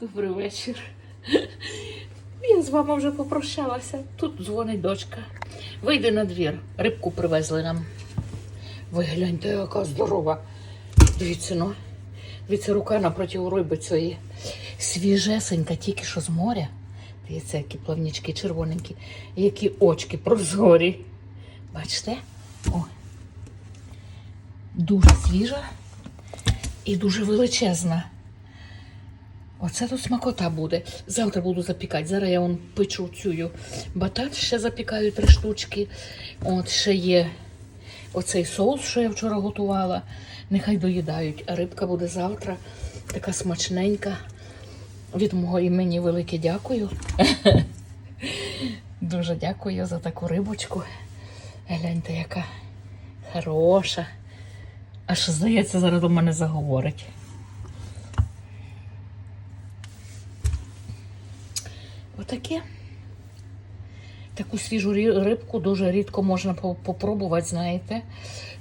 Добрий вечір. Я з вами вже попрощалася. Тут дзвонить дочка. Вийди на двір. Рибку привезли нам. Ви гляньте, яка здорова. Дивіться, ну. Дивіться, рука напроти риби цієї. Свіжесенька, тільки що з моря. Дивіться, які плавнічки червоненькі, які очки прозорі. Бачите? О. Дуже свіжа і дуже величезна. Оце тут смакота буде. Завтра буду запікати. Зараз я вон печу цю батат, ще запікаю три штучки. От ще є оцей соус, що я вчора готувала. Нехай доїдають. А рибка буде завтра така смачненька. Від мого імені велике дякую. Дуже дякую за таку рибочку. Гляньте, яка хороша. Аж здається, зараз до мене заговорить. Отаке. Таку свіжу рибку дуже рідко можна попробувати, знаєте,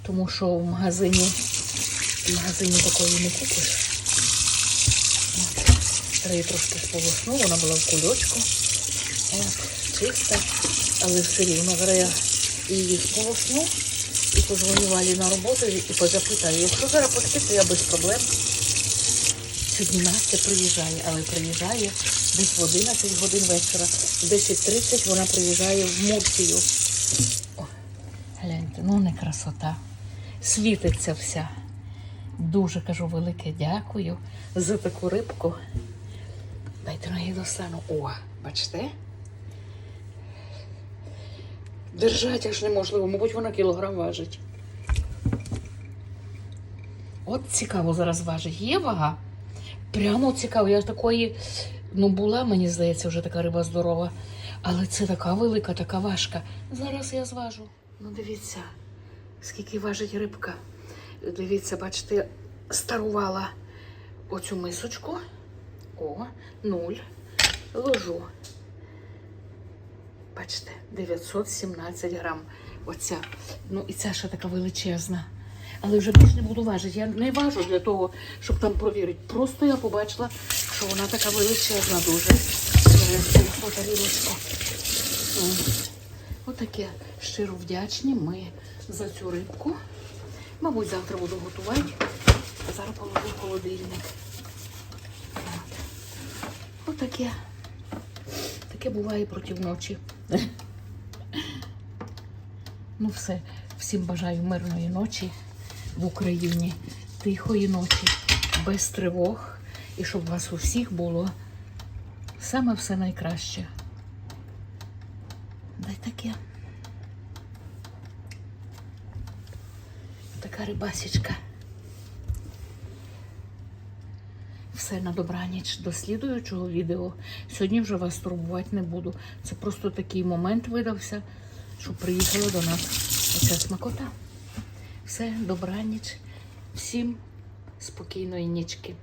тому що в магазині, в магазині такої не купиш. Її трошки сполосну, вона була в кульочку. От, чиста, але все рівно зараз я її сполосну і позвоню Валі на роботу і позапитаю. Якщо зараз пекти, то я без проблем. Сьогодні Настя приїжджає, але приїжджає десь в 11 годин вечора. В 10.30 вона приїжджає в Мурсію. О, гляньте, ну не красота. Світиться вся. Дуже кажу велике дякую за таку рибку. Дайте на її достану. О, бачите? Держать аж неможливо, мабуть, вона кілограм важить. От цікаво зараз важить. Є вага? Прямо цікаво. Я такої, ну була, мені здається, вже така риба здорова. Але це така велика, така важка. Зараз я зважу. Ну, дивіться, скільки важить рибка. Дивіться, бачите, старувала оцю мисочку. О, нуль. Ложу. Бачите, 917 грам. Оця. Ну і ця ще така величезна. Але вже більш не буду важити. Я не важу для того, щоб там провірити. Просто я побачила, що вона така величезна дуже. Тарілочку. М. Отаке щиро вдячні ми за цю рибку. Мабуть, завтра буду готувати, а зараз положу в холодильник. Отаке. Таке буває проти ночі. Ну все, всім бажаю мирної ночі в Україні, тихої ночі, без тривог, і щоб у вас у всіх було саме все найкраще. Дай таке. Така рибасічка. Все на добраніч до слідуючого відео. Сьогодні вже вас турбувати не буду. Це просто такий момент видався, що приїхала до нас оця смакота. Все, добраніч. Всім спокійної нічки.